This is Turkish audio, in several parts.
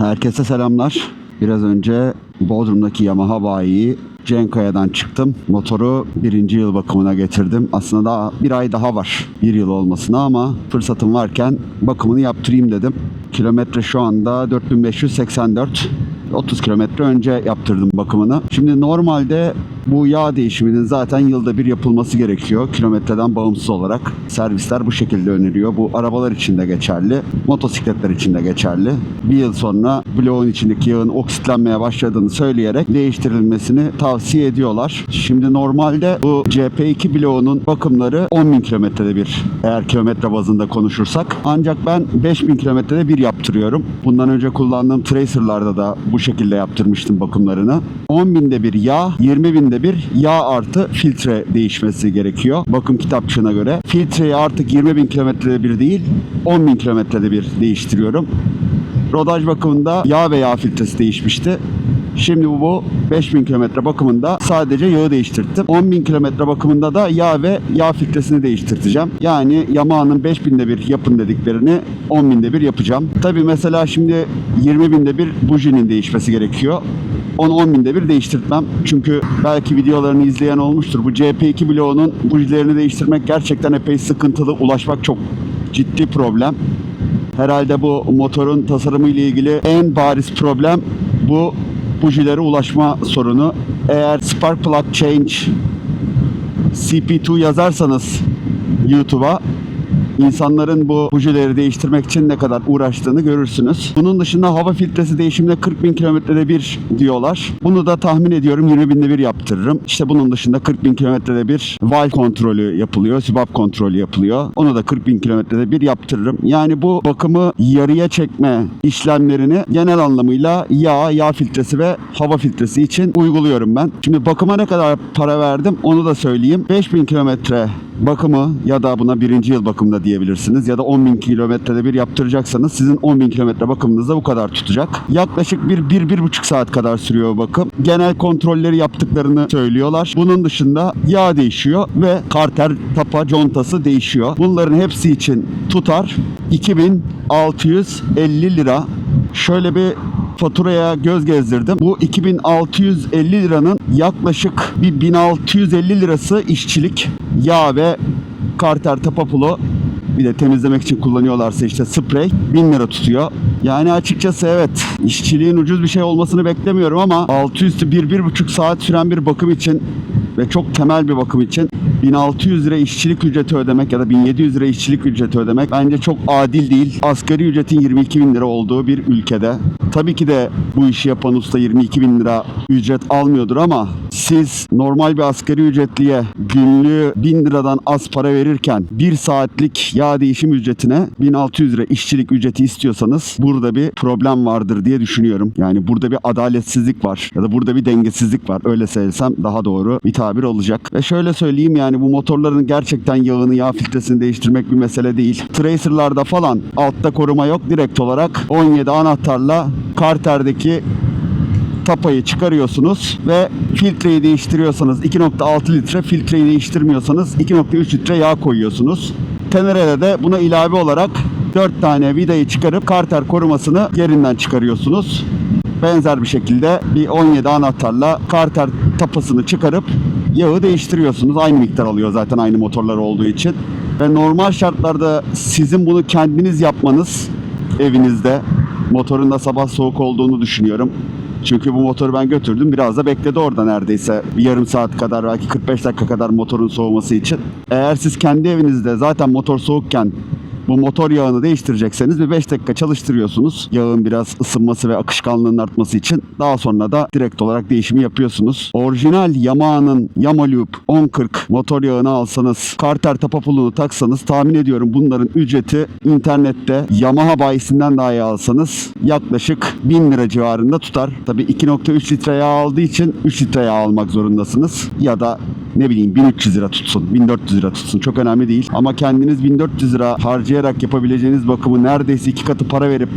Herkese selamlar. Biraz önce Bodrum'daki Yamaha bayiyi Cenkaya'dan çıktım. Motoru birinci yıl bakımına getirdim. Aslında daha bir ay daha var bir yıl olmasına ama fırsatım varken bakımını yaptırayım dedim. Kilometre şu anda 4584. 30 kilometre önce yaptırdım bakımını. Şimdi normalde bu yağ değişiminin zaten yılda bir yapılması gerekiyor. Kilometreden bağımsız olarak. Servisler bu şekilde öneriyor. Bu arabalar için de geçerli. Motosikletler için de geçerli. Bir yıl sonra bloğun içindeki yağın oksitlenmeye başladığını söyleyerek değiştirilmesini tavsiye ediyorlar. Şimdi normalde bu CP2 bloğunun bakımları 10.000 kilometrede bir eğer kilometre bazında konuşursak. Ancak ben 5000 kilometrede bir yaptırıyorum. Bundan önce kullandığım Tracer'larda da bu şekilde yaptırmıştım bakımlarını. 10.000'de bir yağ, 20.000'de bir yağ artı filtre değişmesi gerekiyor. Bakım kitapçığına göre. Filtreyi artık 20.000 kilometrede bir değil, 10.000 kilometrede bir değiştiriyorum. Rodaj bakımında yağ ve yağ filtresi değişmişti. Şimdi bu 5000 kilometre bakımında sadece yağı değiştirttim. 10.000 kilometre bakımında da yağ ve yağ filtresini değiştirteceğim. Yani Yamaha'nın 5000'de bir yapın dediklerini 10.000'de bir yapacağım. Tabi mesela şimdi 20.000'de bir bujinin değişmesi gerekiyor. Onu 10 binde bir değiştirtmem. Çünkü belki videolarını izleyen olmuştur. Bu CP2 bloğunun bujilerini değiştirmek gerçekten epey sıkıntılı. Ulaşmak çok ciddi problem. Herhalde bu motorun tasarımı ile ilgili en bariz problem bu bujilere ulaşma sorunu. Eğer spark plug change CP2 yazarsanız YouTube'a insanların bu bujileri değiştirmek için ne kadar uğraştığını görürsünüz. Bunun dışında hava filtresi değişiminde 40 bin kilometrede bir diyorlar. Bunu da tahmin ediyorum 20 binde bir yaptırırım. İşte bunun dışında 40 bin kilometrede bir valve kontrolü yapılıyor, sübap kontrolü yapılıyor. Onu da 40 bin kilometrede bir yaptırırım. Yani bu bakımı yarıya çekme işlemlerini genel anlamıyla yağ, yağ filtresi ve hava filtresi için uyguluyorum ben. Şimdi bakıma ne kadar para verdim onu da söyleyeyim. 5000 kilometre bakımı ya da buna birinci yıl bakımda diyebilirsiniz ya da 10 bin kilometrede bir yaptıracaksanız sizin 10 bin kilometre bakımınız da bu kadar tutacak. Yaklaşık bir, bir, bir buçuk saat kadar sürüyor bakım. Genel kontrolleri yaptıklarını söylüyorlar. Bunun dışında yağ değişiyor ve karter, tapa, contası değişiyor. Bunların hepsi için tutar 2650 lira. Şöyle bir faturaya göz gezdirdim. Bu 2650 liranın yaklaşık bir 1650 lirası işçilik, yağ ve karter tapapulo bir de temizlemek için kullanıyorlarsa işte sprey 1000 lira tutuyor. Yani açıkçası evet işçiliğin ucuz bir şey olmasını beklemiyorum ama altı üstü 1-1,5 saat süren bir bakım için ve çok temel bir bakım için 1600 lira işçilik ücreti ödemek ya da 1700 lira işçilik ücreti ödemek bence çok adil değil. Asgari ücretin 22 bin lira olduğu bir ülkede. Tabii ki de bu işi yapan usta 22 bin lira ücret almıyordur ama siz normal bir asgari ücretliye günlüğü 1000 liradan az para verirken bir saatlik yağ değişim ücretine 1600 lira işçilik ücreti istiyorsanız burada bir problem vardır diye düşünüyorum. Yani burada bir adaletsizlik var ya da burada bir dengesizlik var. Öyle söylesem daha doğru bir tabir olacak. Ve şöyle söyleyeyim yani bu motorların gerçekten yağını, yağ filtresini değiştirmek bir mesele değil. Tracer'larda falan altta koruma yok. Direkt olarak 17 anahtarla karterdeki tapayı çıkarıyorsunuz ve filtreyi değiştiriyorsanız 2.6 litre, filtreyi değiştirmiyorsanız 2.3 litre yağ koyuyorsunuz. Tenerede de buna ilave olarak 4 tane vidayı çıkarıp karter korumasını yerinden çıkarıyorsunuz. Benzer bir şekilde bir 17 anahtarla karter tapasını çıkarıp yağı değiştiriyorsunuz. Aynı miktar alıyor zaten aynı motorlar olduğu için. Ve normal şartlarda sizin bunu kendiniz yapmanız evinizde motorun da sabah soğuk olduğunu düşünüyorum. Çünkü bu motoru ben götürdüm. Biraz da bekledi orada neredeyse. Bir yarım saat kadar belki 45 dakika kadar motorun soğuması için. Eğer siz kendi evinizde zaten motor soğukken bu motor yağını değiştirecekseniz bir 5 dakika çalıştırıyorsunuz. Yağın biraz ısınması ve akışkanlığının artması için. Daha sonra da direkt olarak değişimi yapıyorsunuz. Orijinal Yamaha'nın Yamaloop 1040 motor yağını alsanız, karter tapapulunu taksanız tahmin ediyorum bunların ücreti internette Yamaha bayisinden daha iyi alsanız yaklaşık 1000 lira civarında tutar. Tabii 2.3 litre yağ aldığı için 3 litre yağ almak zorundasınız. Ya da ne bileyim 1300 lira tutsun, 1400 lira tutsun çok önemli değil. Ama kendiniz 1400 lira harcayarak yapabileceğiniz bakımı neredeyse iki katı para verip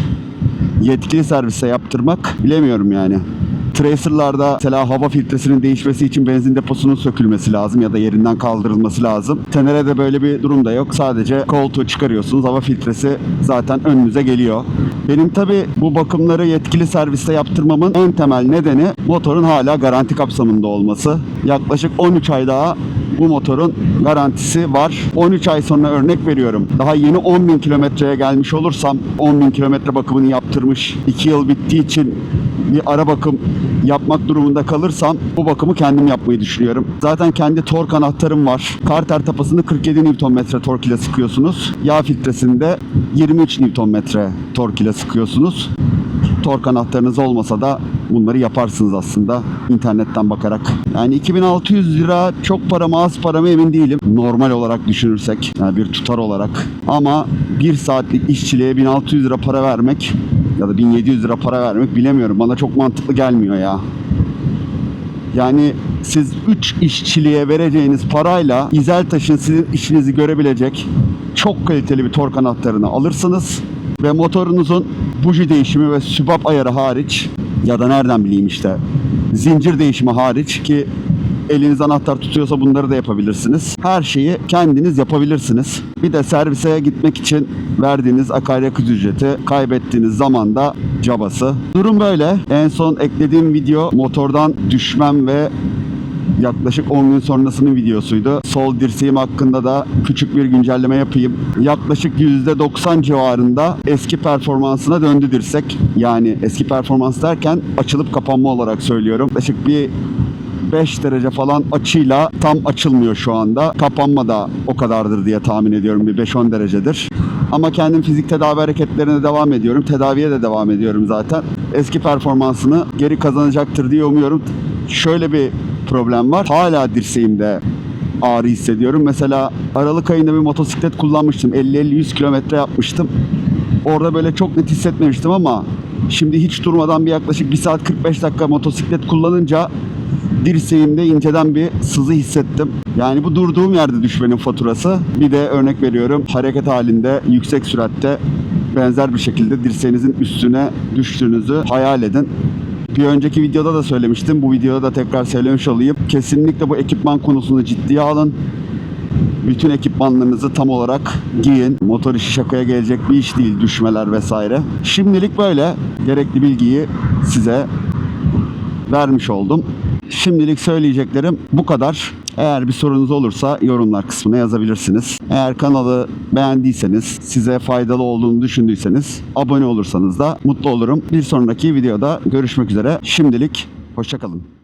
yetkili servise yaptırmak bilemiyorum yani. Tracer'larda mesela hava filtresinin değişmesi için benzin deposunun sökülmesi lazım ya da yerinden kaldırılması lazım. Tenere'de böyle bir durum da yok. Sadece koltuğu çıkarıyorsunuz. Hava filtresi zaten önünüze geliyor. Benim tabi bu bakımları yetkili serviste yaptırmamın en temel nedeni motorun hala garanti kapsamında olması. Yaklaşık 13 ay daha bu motorun garantisi var. 13 ay sonra örnek veriyorum. Daha yeni 10.000 kilometreye gelmiş olursam 10.000 kilometre bakımını yaptırmış 2 yıl bittiği için bir ara bakım yapmak durumunda kalırsam bu bakımı kendim yapmayı düşünüyorum. Zaten kendi tork anahtarım var. Karter tapasını 47 Nm tork ile sıkıyorsunuz. Yağ filtresinde 23 Nm tork ile sıkıyorsunuz tork anahtarınız olmasa da bunları yaparsınız aslında internetten bakarak. Yani 2600 lira çok para mı az para mı emin değilim. Normal olarak düşünürsek yani bir tutar olarak. Ama bir saatlik işçiliğe 1600 lira para vermek ya da 1700 lira para vermek bilemiyorum. Bana çok mantıklı gelmiyor ya. Yani siz 3 işçiliğe vereceğiniz parayla İzeltaş'ın sizin işinizi görebilecek çok kaliteli bir tork anahtarını alırsınız ve motorunuzun buji değişimi ve sübap ayarı hariç ya da nereden bileyim işte zincir değişimi hariç ki eliniz anahtar tutuyorsa bunları da yapabilirsiniz. Her şeyi kendiniz yapabilirsiniz. Bir de servise gitmek için verdiğiniz akaryakıt ücreti, kaybettiğiniz zaman da cabası. Durum böyle. En son eklediğim video motordan düşmem ve yaklaşık 10 gün sonrasının videosuydu. Sol dirseğim hakkında da küçük bir güncelleme yapayım. Yaklaşık %90 civarında eski performansına döndü dirsek. Yani eski performans derken açılıp kapanma olarak söylüyorum. Yaklaşık bir 5 derece falan açıyla tam açılmıyor şu anda. Kapanma da o kadardır diye tahmin ediyorum. Bir 5-10 derecedir. Ama kendim fizik tedavi hareketlerine devam ediyorum. Tedaviye de devam ediyorum zaten. Eski performansını geri kazanacaktır diye umuyorum. Şöyle bir problem var. Hala dirseğimde ağrı hissediyorum. Mesela Aralık ayında bir motosiklet kullanmıştım. 50-50-100 kilometre yapmıştım. Orada böyle çok net hissetmemiştim ama şimdi hiç durmadan bir yaklaşık 1 saat 45 dakika motosiklet kullanınca dirseğimde inceden bir sızı hissettim. Yani bu durduğum yerde düşmenin faturası. Bir de örnek veriyorum hareket halinde yüksek süratte benzer bir şekilde dirseğinizin üstüne düştüğünüzü hayal edin. Bir önceki videoda da söylemiştim. Bu videoda da tekrar söylemiş olayım. Kesinlikle bu ekipman konusunu ciddiye alın. Bütün ekipmanlarınızı tam olarak giyin. Motor işi şakaya gelecek bir iş değil düşmeler vesaire. Şimdilik böyle gerekli bilgiyi size vermiş oldum. Şimdilik söyleyeceklerim bu kadar. Eğer bir sorunuz olursa yorumlar kısmına yazabilirsiniz. Eğer kanalı beğendiyseniz, size faydalı olduğunu düşündüyseniz abone olursanız da mutlu olurum. Bir sonraki videoda görüşmek üzere. Şimdilik hoşçakalın.